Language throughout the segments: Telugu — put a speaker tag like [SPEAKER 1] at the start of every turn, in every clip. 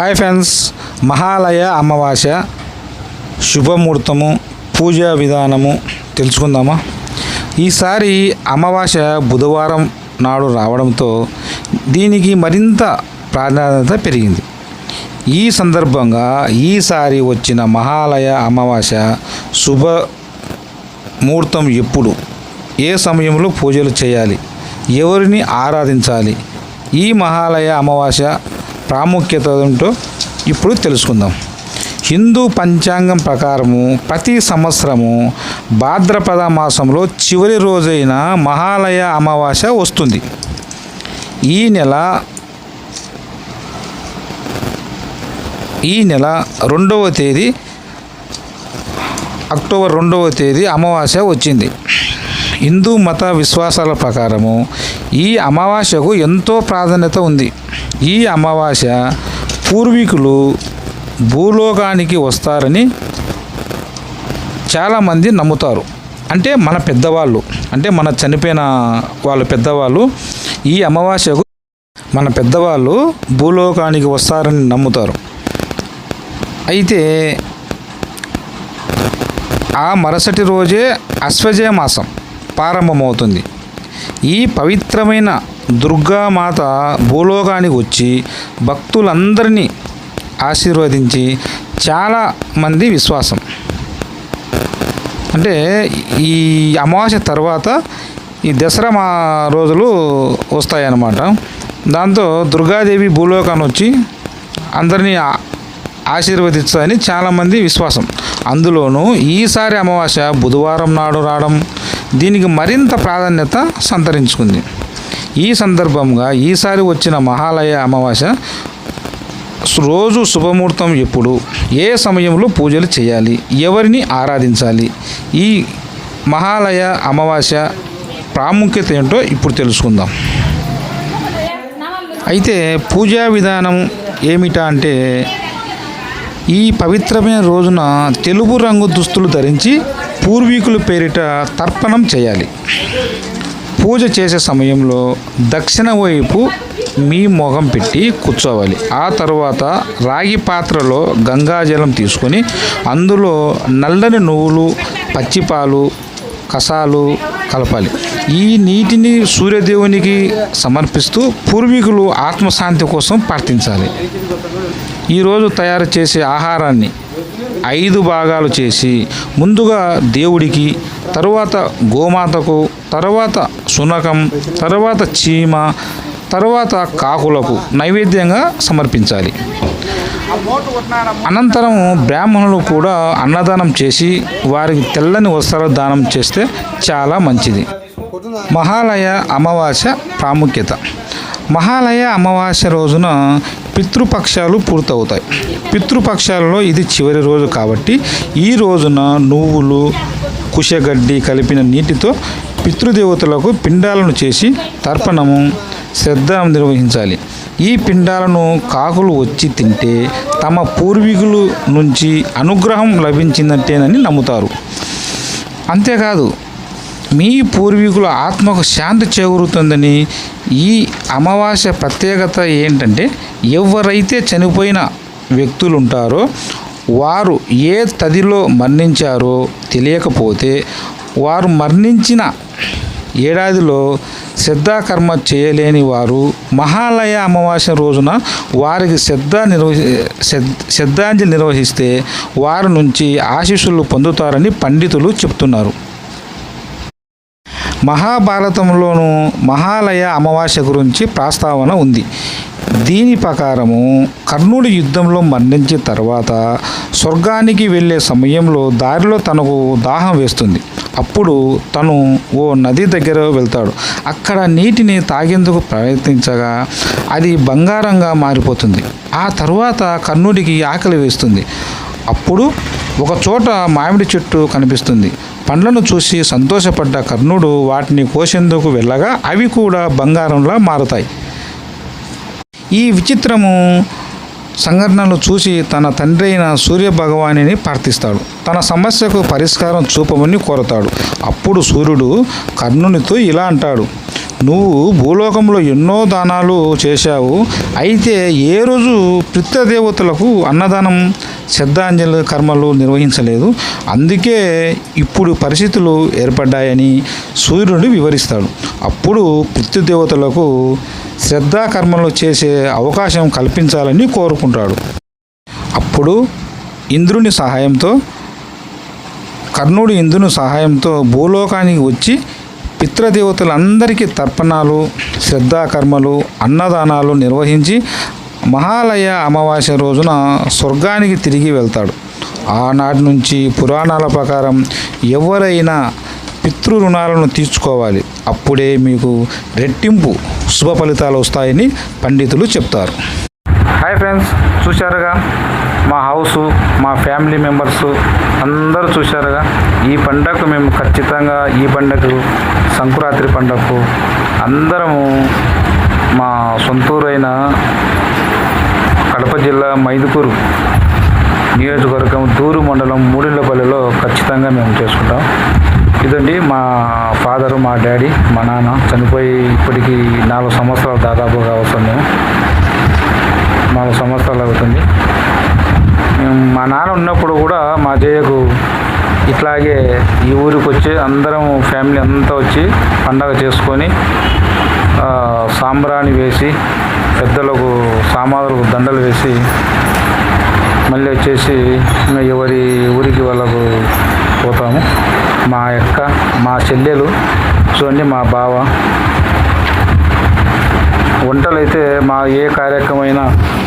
[SPEAKER 1] హాయ్ ఫ్రెండ్స్ మహాలయ అమావాస్య శుభముహూర్తము పూజా విధానము తెలుసుకుందామా ఈసారి అమావాస్య బుధవారం నాడు రావడంతో దీనికి మరింత ప్రాధాన్యత పెరిగింది. ఈ సందర్భంగా ఈసారి వచ్చిన మహాలయ అమావాస్య శుభ ముహూర్తం ఎప్పుడు ఏ సమయంలో పూజలు చేయాలి ఎవరిని ఆరాధించాలి ఈ మహాలయ అమావాస్య ప్రాముఖ్యత ఏంటో ఇప్పుడు తెలుసుకుందాం. హిందూ పంచాంగం ప్రకారము ప్రతి సంవత్సరము భాద్రపద మాసంలో చివరి రోజైన మహాలయ అమావాస్య వస్తుంది. ఈ నెల ఈ నెల రెండవ తేదీ అక్టోబర్ రెండవ తేదీ అమావాస్య వచ్చింది. హిందూ మత విశ్వాసాల ప్రకారము ఈ అమావాస్యకు ఎంతో ప్రాధాన్యత ఉంది. ఈ అమావాస్య పూర్వీకులు భూలోకానికి వస్తారని చాలామంది నమ్ముతారు. అంటే మన పెద్దవాళ్ళు అంటే మన చనిపోయిన వాళ్ళ పెద్దవాళ్ళు ఈ అమావాస్యకు మన పెద్దవాళ్ళు భూలోకానికి వస్తారని నమ్ముతారు. అయితే ఆ మరుసటి రోజే అశ్వజయ మాసం ప్రారంభమవుతుంది. ఈ పవిత్రమైన దుర్గామాత భూలోకానికి వచ్చి భక్తులందరినీ ఆశీర్వదించి చాలా మంది విశ్వాసం. అంటే ఈ అమావాస్య తర్వాత ఈ దసరా మా రోజులు వస్తాయన్నమాట. దాంతో దుర్గాదేవి భూలోకాన్ని వచ్చి అందరినీ ఆశీర్వదించదని ఆశీర్వదిస్తుందని చాలామంది విశ్వాసం. అందులోనూ ఈసారి అమావాస్య బుధవారం నాడు రావడం దీనికి మరింత ప్రాధాన్యత సంతరించుకుంది. ఈ సందర్భంగా ఈసారి వచ్చిన మహాలయ అమావాస్య రోజు శుభముహూర్తం ఎప్పుడు ఏ సమయంలో పూజలు చేయాలి ఎవరిని ఆరాధించాలి ఈ మహాలయ అమావాస్య ప్రాముఖ్యత ఏంటో ఇప్పుడు తెలుసుకుందాం. అయితే పూజా విధానం ఏమిటా అంటే ఈ పవిత్రమైన రోజున తెలుపు రంగు దుస్తులు ధరించి పూర్వీకుల పేరిట తర్పణం చేయాలి. పూజ చేసే సమయంలో దక్షిణ వైపు మీ మొహం పెట్టి కూర్చోవాలి. ఆ తర్వాత రాగి పాత్రలో గంగాజలం తీసుకొని అందులో నల్లని నువ్వులు పచ్చిపాలు కసాలు కలపాలి. ఈ నీటిని సూర్యదేవునికి సమర్పిస్తూ పూర్వీకులు ఆత్మశాంతి కోసం ప్రార్థించాలి. ఈరోజు తయారు చేసే ఆహారాన్ని ఐదు భాగాలు చేసి ముందుగా దేవుడికి తరువాత గోమాతకు తర్వాత శునకం తర్వాత చీమ తర్వాత కాకులకు నైవేద్యంగా సమర్పించాలి. అనంతరం బ్రాహ్మణులు కూడా అన్నదానం చేసి వారికి తెల్లని వస్త్రాలు దానం చేస్తే చాలా మంచిది. మహాలయ అమావాస్య ప్రాముఖ్యత. మహాలయ అమావాస్య రోజున పితృపక్షాలు పూర్తవుతాయి. పితృపక్షాలలో ఇది చివరి రోజు కాబట్టి ఈ రోజున నువ్వులు కుషగడ్డి కలిపిన నీటితో పితృదేవతలకు పిండాలను చేసి తర్పణము శ్రద్ధ నిర్వహించాలి. ఈ పిండాలను కాకులు వచ్చి తింటే తమ పూర్వీకుల నుంచి అనుగ్రహం లభించిందంటేనని నమ్ముతారు. అంతేకాదు మీ పూర్వీకుల ఆత్మకు శాంతి చేకూరుతుందని ఈ అమావాస్య ప్రత్యేకత ఏంటంటే ఎవరైతే చనిపోయిన వ్యక్తులు ఉంటారో వారు ఏ తదిలో మరణించారో తెలియకపోతే వారు మరణించిన ఏడాదిలో శ్రద్ధాకర్మ చేయలేని వారు మహాలయ అమావాస్య రోజున వారికి శ్రద్ధ నిర్వహి శ్రద్ధాంజలి నిర్వహిస్తే వారి నుంచి ఆశీస్సులు పొందుతారని పండితులు చెప్తున్నారు. మహాభారతంలోనూ మహాలయ అమావాస్య గురించి ప్రస్తావన ఉంది. దీని ప్రకారము కర్ణుడు యుద్ధంలో మరణించిన తర్వాత స్వర్గానికి వెళ్ళే సమయంలో దారిలో తనకు దాహం వేస్తుంది. అప్పుడు తను ఓ నది దగ్గర వెళ్తాడు. అక్కడ నీటిని తాగేందుకు ప్రయత్నించగా అది బంగారంగా మారిపోతుంది. ఆ తర్వాత కర్ణుడికి ఆకలి వేస్తుంది. అప్పుడు ఒక చోట మామిడి చెట్టు కనిపిస్తుంది. పండ్లను చూసి సంతోషపడ్డ కర్ణుడు వాటిని కోసేందుకు వెళ్ళగా అవి కూడా బంగారంలా మారుతాయి. ఈ విచిత్రము సంఘటనలు చూసి తన తండ్రి అయిన సూర్య భగవానిని ప్రార్థిస్తాడు. తన సమస్యకు పరిష్కారం చూపమని కోరతాడు. అప్పుడు సూర్యుడు కర్ణునితో ఇలా అంటాడు నువ్వు భూలోకంలో ఎన్నో దానాలు చేశావు. అయితే ఏ రోజు పితృదేవతలకు అన్నదానం శ్రద్ధాంజలి కర్మలు నిర్వహించలేదు. అందుకే ఇప్పుడు పరిస్థితులు ఏర్పడ్డాయని సూర్యుడు వివరిస్తాడు. అప్పుడు పితృదేవతలకు శ్రద్ధా కర్మలు చేసే అవకాశం కల్పించాలని కోరుకుంటాడు. అప్పుడు ఇంద్రుని సహాయంతో కర్ణుడు ఇంద్రుని సహాయంతో భూలోకానికి వచ్చి పితృదేవతలందరికీ తర్పణాలు శ్రద్ధాకర్మలు అన్నదానాలు నిర్వహించి మహాలయ అమావాస్య రోజున స్వర్గానికి తిరిగి వెళ్తాడు. ఆనాటి నుంచి పురాణాల ప్రకారం ఎవరైనా పితృ రుణాలను తీర్చుకోవాలి. అప్పుడే మీకు రెట్టింపు శుభ ఫలితాలు వస్తాయని పండితులు చెప్తారు. హాయ్ ఫ్రెండ్స్ చూశారుగా? మా హౌస్ మా ఫ్యామిలీ మెంబర్స్ అందరూ చూశారుగా? ఈ పండగకు మేము ఖచ్చితంగా ఈ పండగకు సంక్రాంతి పండగకు అందరము మా సొంతూరైన కడప జిల్లా మైదుకూరు నియోజకవర్గం దూరు మండలం మూడిళ్ళపల్లిలో ఖచ్చితంగా మేము చేసుకుంటాం. ఇదండి మా ఫాదరు మా డాడీ మా నాన్న చనిపోయి ఇప్పటికి నాలుగు సంవత్సరాలు దాదాపుగా అవసరం నాలుగు సంవత్సరాలు అవుతుంది. మేము మా నాన్న ఉన్నప్పుడు కూడా మా జయకు ఇట్లాగే ఈ ఊరికి వచ్చి అందరం ఫ్యామిలీ అంతా వచ్చి పండగ చేసుకొని సాంబ్రాణి వేసి పెద్దలకు సామాదులకు దండలు వేసి మళ్ళీ వచ్చేసి ఎవరి ఊరికి వాళ్ళకు పోతాము. మా యొక్క మా చెల్లెలు చూడండి మా బావ. వంటలు అయితే మా ఏ కార్యక్రమైనా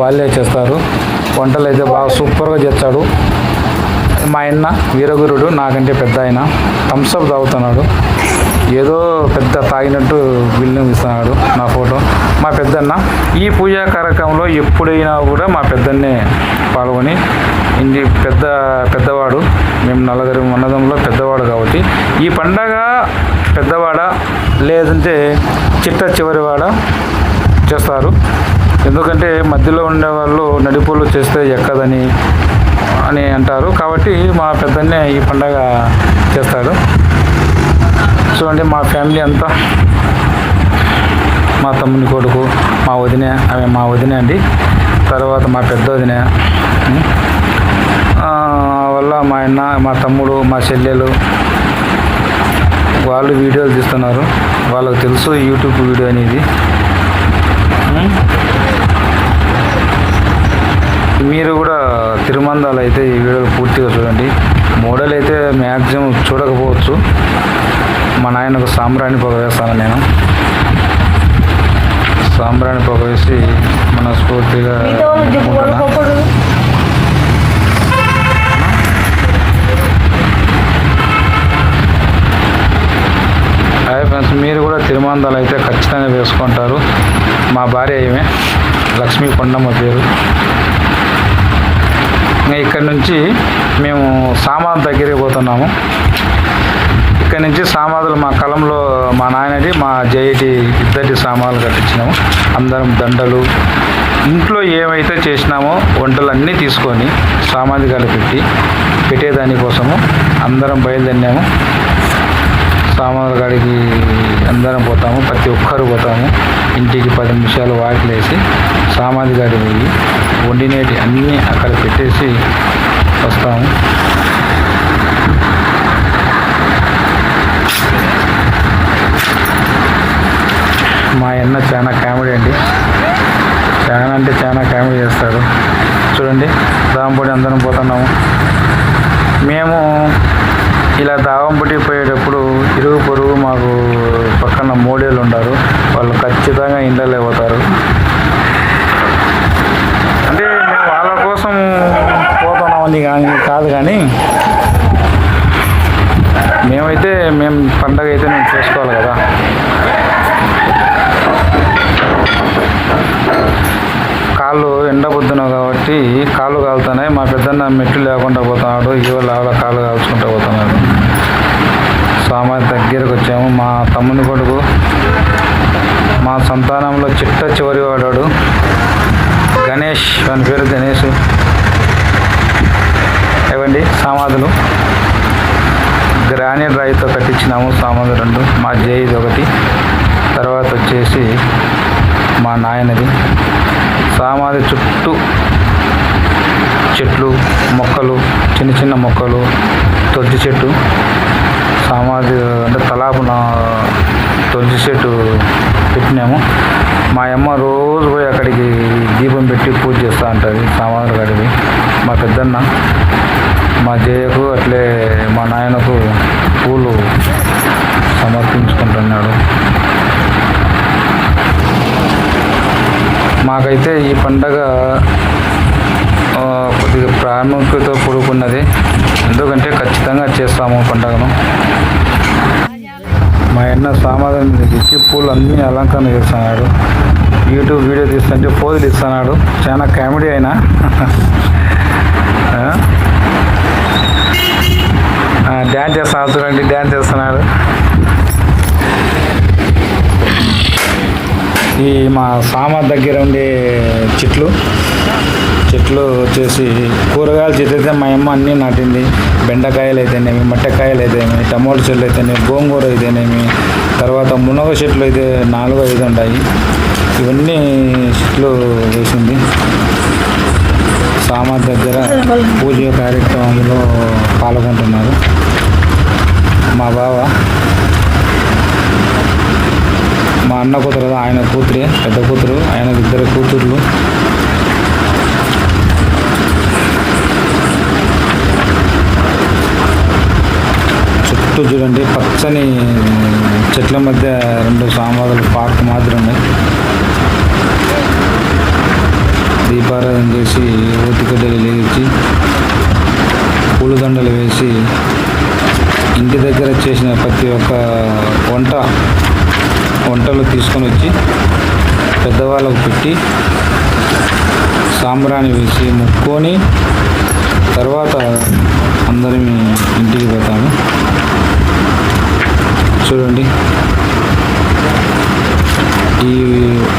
[SPEAKER 1] వాళ్ళే చేస్తారు. వంటలు అయితే బాగా సూపర్గా చేస్తాడు. మా అన్న వీరగురుడు నాకంటే పెద్ద ఆయన థమ్స్అప్ తాగుతున్నాడు. ఏదో పెద్ద తాగినట్టు బిల్లు ఇస్తున్నాడు నా ఫోటో. మా పెద్దన్న ఈ పూజా కార్యక్రమంలో ఎప్పుడైనా కూడా మా పెద్దన్నే పాల్గొని ఇంటి పెద్ద పెద్దవాడు మేము నలుగురు ఉన్నదంలో పెద్దవాడు కాబట్టి ఈ పండగ పెద్దవాడ లేదంటే చిట్ట చివరివాడ చేస్తారు. ఎందుకంటే మధ్యలో ఉండే వాళ్ళు చేస్తే ఎక్కదని అని అంటారు. కాబట్టి మా పెద్దన్నే ఈ పండగ చేస్తాడు. చూడండి మా ఫ్యామిలీ అంతా. మా తమ్ముని కొడుకు మా వదిన ఆమె మా వదిన అండి. తర్వాత మా పెద్ద వదిన. వల్ల మా అన్న మా తమ్ముడు మా చెల్లెలు. వాళ్ళు వీడియోలు తీస్తున్నారు. వాళ్ళకు తెలుసు యూట్యూబ్ వీడియో అనేది. మీరు కూడా తిరుమందాలు అయితే ఈ వీడియోలు పూర్తిగా చూడండి. మోడల్ అయితే మ్యాక్సిమం చూడకపోవచ్చు. మా నాయనకు సాంబ్రాణి పొగ వేస్తాను నేను. సాంబ్రాణి పొగ వేసి మనస్ఫూర్తిగా. హాయ్ ఫ్రెండ్స్ మీరు కూడా తిరుమందాలు అయితే ఖచ్చితంగా వేసుకుంటారు. మా భార్య ఏమే లక్ష్మీ కొండమ్మ పేరు. ఇక్కడి నుంచి మేము సామాన్ దగ్గరికి పోతున్నాము. ఇక్కడ నుంచి సామాదులు మా కలంలో మా నాయనది మా జైటి ఇద్దరి సామాన్లు కట్టించినాము. అందరం దండలు ఇంట్లో ఏమైతే చేసినామో వంటలన్నీ తీసుకొని సామాధికాలు పెట్టి పెట్టేదానికోసము అందరం బయలుదేరినాము. సామాన్ల కాడికి అందరం పోతాము ప్రతి ఒక్కరు పోతాము. ఇంటికి పది నిమిషాలు వాకిలేసి సామాధి కాడికి పోయి వండినేటి అన్నీ అక్కడ పెట్టేసి వస్తాము. మా అన్న చాలా కామెడీ అండి. చాలా అంటే చాలా కామెడీ చేస్తాడు. చూడండి దాంపొడి అందరం పోతున్నాము. మేము ఇలా దావంపటి పోయేటప్పుడు ఇండ్లలో పోతారు అంటే మేము వాళ్ళ కోసం పోతున్నామని కానీ కాదు కానీ మేమైతే మేము పండగ అయితే మేము చేసుకోవాలి కదా. కాళ్ళు ఎండబుద్దున కాబట్టి కాళ్ళు కాలుతున్నాయి. మా పెద్దన్న మెట్లు లేకుండా పోతున్నాడు. ఇవాళ ఆవిడ కాళ్ళు కాల్చుకుంటూ పోతున్నాడు. సో దగ్గరకు వచ్చాము. మా తమ్ముని కొడుకు సంతానంలో చిట్ట చివరి వాడాడు. గణేష్ అని పేరు గణేష్. ఇవ్వండి సామాధులు గ్రానైట్ రాయితో కట్టించినాము సామాధులు రెండు. మా జేయిది ఒకటి. తర్వాత వచ్చేసి మా నాయనది. సామాధి చుట్టూ చెట్లు మొక్కలు చిన్న చిన్న మొక్కలు తొలిచి చెట్టు. సామాధి అంటే తలాపున తొలిచి చెట్టు పెట్టినాము. మా అమ్మ రోజు పోయి అక్కడికి దీపం పెట్టి పూజ చేస్తూ ఉంటుంది సామాన్లు కడిగి. మా పెద్దన్న మా జయకు అట్లే మా నాయనకు పూలు సమర్పించుకుంటున్నాడు. మాకైతే ఈ పండగ కొద్దిగా ప్రాముఖ్యత కూడుకున్నది ఎందుకంటే ఖచ్చితంగా చేస్తాము పండుగను. మా అన్న సామాధానం ఇచ్చి పూలు అన్నీ అలంకరణ చేస్తున్నాడు. యూట్యూబ్ వీడియో తీస్తుంటే పోజులు ఇస్తున్నాడు. చాలా కామెడీ అయినా. డ్యాన్స్ చేస్తున్నాడు చూడండి డ్యాన్స్ చేస్తున్నాడు. ఈ మా సామా దగ్గర ఉండే చెట్లు. చెట్లు వచ్చేసి కూరగాయల చెట్లు అయితే మా అమ్మ అన్నీ నాటింది. బెండకాయలు అయితేనేమి మట్టకాయలు అయితేనేమి టమోటా చెట్లు అయితేనేమి గోంగూర అయితేనేమి తర్వాత మునగ చెట్లు అయితే నాలుగు ఐదు ఉంటాయి. ఇవన్నీ చెట్లు వేసింది. సామా దగ్గర పూజ కార్యక్రమంలో పాల్గొంటున్నారు మా బావ మా అన్న కూతురు కదా, ఆయన కూతురే పెద్ద కూతురు ఆయన ఇద్దరు కూతుర్లు చుట్టూ చూడండి పచ్చని చెట్ల మధ్య రెండు సామాదులు పార్క్ మాదిరి ఉన్నాయి దీపారాధన చేసి ఊతికడ్డలు లేచి పూలదండలు వేసి ఇంటి దగ్గర చేసిన ప్రతి ఒక్క వంట వంటలు తీసుకొని వచ్చి పెద్దవాళ్ళకు పెట్టి సాంబ్రాన్ని వేసి ముక్కొని తర్వాత అందరం ఇంటికి పోతాము. చూడండి. ఈ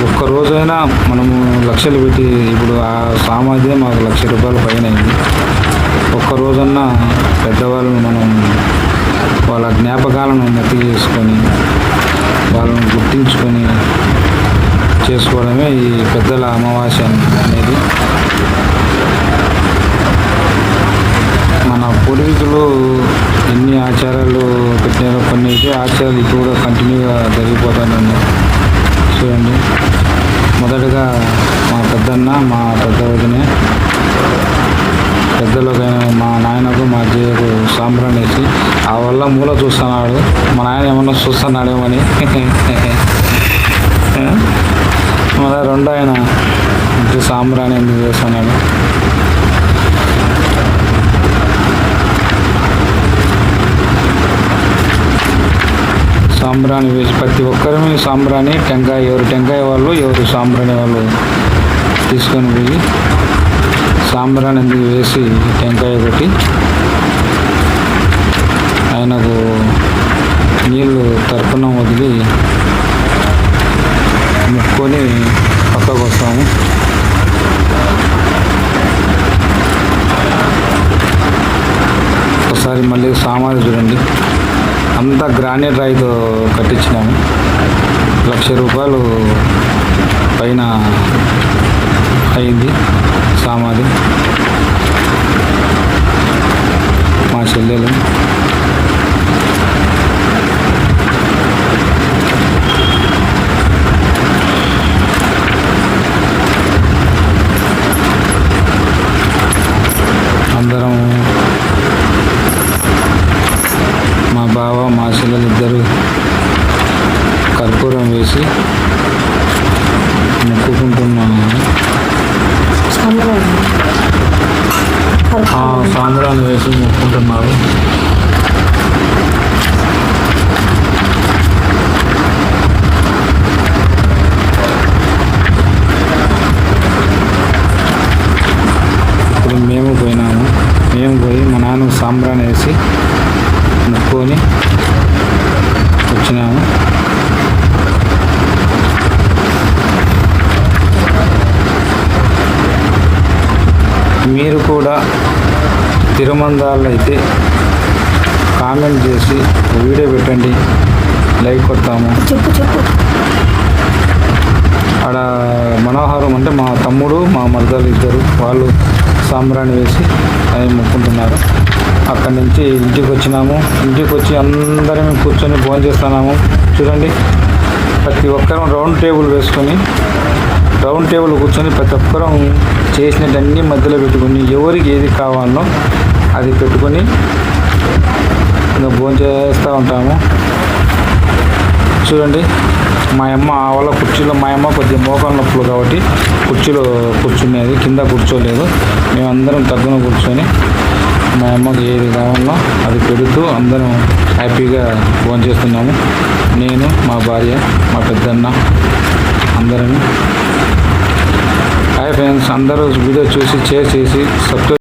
[SPEAKER 1] ఒక్క రోజైనా మనము లక్షలు పెట్టి ఇప్పుడు ఆ సామాధ్యం మాకు లక్ష రూపాయలు పైన అయింది. ఒక్క రోజన్నా పెద్దవాళ్ళని మనం ang matiis మా వేసి ఆ వల్ల మూల చూస్తున్నాడు. మా నాయన ఏమన్నా చూస్తున్నాడేమని. మన రెండో ఆయన ఇంటి ఎందుకు చేస్తున్నాడు? సాంబ్రాణి వేసి ప్రతి ఒక్కరి సాంబ్రాణి టెంకాయ ఎవరు టెంకాయ వాళ్ళు ఎవరు సాంబ్రాణి వాళ్ళు తీసుకొని పోయి సాంబ్రాణి ఎందుకు వేసి టెంకాయ కొట్టి ఆయనకు నీళ్ళు తర్పణం వదిలి ముక్కొని పక్కకు వస్తాము ఒకసారి మళ్ళీ సామాన్లు చూడండి అంతా గ్రానైట్ రాయితో కట్టించినాము. లక్ష రూపాయలు పైన అయింది సామాధి మా చెల్లెలు అందరం మా బావ మా చెల్లెలు ఇద్దరు కర్పూరం వేసి మొక్కుకుంటున్నాము ఆ సాంబ్రాన్ని వేసి మొక్కుంటున్నారు ఇప్పుడు మేము పోయినాము మేము పోయి మా నాన్న సాంబ్రాన్ని వేసి మొక్కుకొని వచ్చినాము మీరు కూడా తిరుమందాలు అయితే కామెంట్ చేసి వీడియో పెట్టండి. లైక్ కొడతాము.
[SPEAKER 2] చెప్పు చెప్పు.
[SPEAKER 1] ఆడ మనోహరం అంటే మా తమ్ముడు మా మరదలు ఇద్దరు వాళ్ళు సాంబ్రాణి వేసి అవి మొక్కుంటున్నారు. అక్కడి నుంచి ఇంటికి వచ్చినాము. ఇంటికి వచ్చి అందరం కూర్చొని భోజనం చేస్తున్నాము చూడండి ప్రతి ఒక్కరం రౌండ్ టేబుల్ వేసుకొని రౌండ్ టేబుల్ కూర్చొని ప్రతి ఒక్కరం చేసినటన్నీ మధ్యలో పెట్టుకొని ఎవరికి ఏది కావాలో అది పెట్టుకొని ఇంకా భోజనం చేస్తూ ఉంటాము. చూడండి మా అమ్మ ఆ వాళ్ళ కుర్చీలో మా అమ్మ కొద్దిగా మోకాలు నొప్పులు కాబట్టి కుర్చీలో కూర్చునేది కింద కూర్చోలేదు. మేమందరం తగ్గున కూర్చొని మా అమ్మకి ఏది కావాలో అది పెడుతూ అందరం హ్యాపీగా ఫోన్ చేస్తున్నాము. నేను మా భార్య మా పెద్దన్న అందరం హాయ్ ఫ్రెండ్స్ అందరూ వీడియో చూసి షేర్ చేసి సబ్స్క్రైబ్